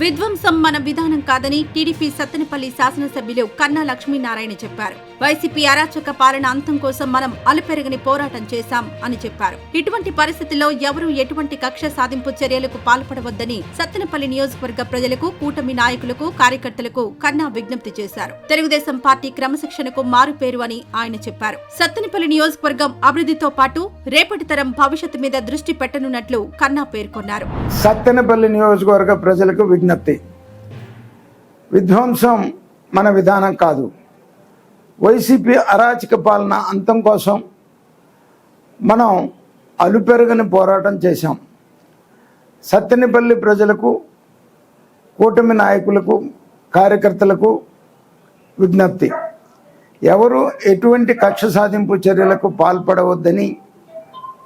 విధ్వంసం మన విధానం కాదని టీడీపీ సత్తెనపల్లి శాసనసభ్యులు కన్నా లక్ష్మీనారాయణ చెప్పారు. వైసీపీ అరాచక పాలన అంతం కోసం మనం అలుపెరగని పోరాటం చేశాం అని చెప్పారు. ఇటువంటి పరిస్థితుల్లో ఎవరూ ఎటువంటి కక్ష సాధింపు చర్యలకు పాల్పడవద్దని సత్తెనపల్లి నియోజకవర్గ ప్రజలకు కూటమి నాయకులకు కార్యకర్తలకు కన్నా విజ్ఞప్తి చేశారు. తెలుగుదేశం పార్టీ క్రమశిక్షణకు మారుపేరు అని ఆయన చెప్పారు. సత్తెనపల్లి నియోజకవర్గం అభివృద్ధితో పాటు రేపటి తరం భవిష్యత్తు మీద దృష్టి పెట్టనున్నట్లు కన్నా పేర్కొన్నారు. సత్తెనపల్లి నియోజకవర్గ ప్రజలకు విజ్ఞప్తి. విధ్వంసం మన విధానం కాదు. వైసీపీ అరాచక పాలన అంతం కోసం మనం అలుపెరగని పోరాటం చేశాం. సత్తెనపల్లి ప్రజలకు కూటమి నాయకులకు కార్యకర్తలకు విజ్ఞప్తి. ఎవరు ఎటువంటి కక్ష సాధింపు చర్యలకు పాల్పడవద్దని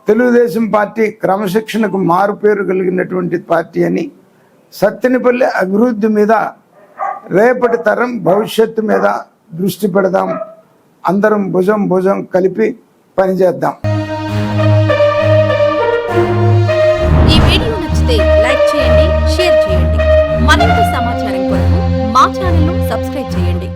తెలుగుదేశం పార్టీ క్రమశిక్షణకు మారుపేరు కలిగినటువంటి పార్టీ అని సత్తినిపల్లి అభివృద్ధి మీద రేపటి తరం భవిష్యత్తు మీద దృష్టి పెడదాం. అందరం భుజం భుజం కలిపి పనిచేద్దాం. ఈ వీడియో నచ్చితే లైక్ చేయండి షేర్ చేయండి. మరింత సమాచారం మా ఛానల్ను సబ్స్క్రైబ్ చేయండి.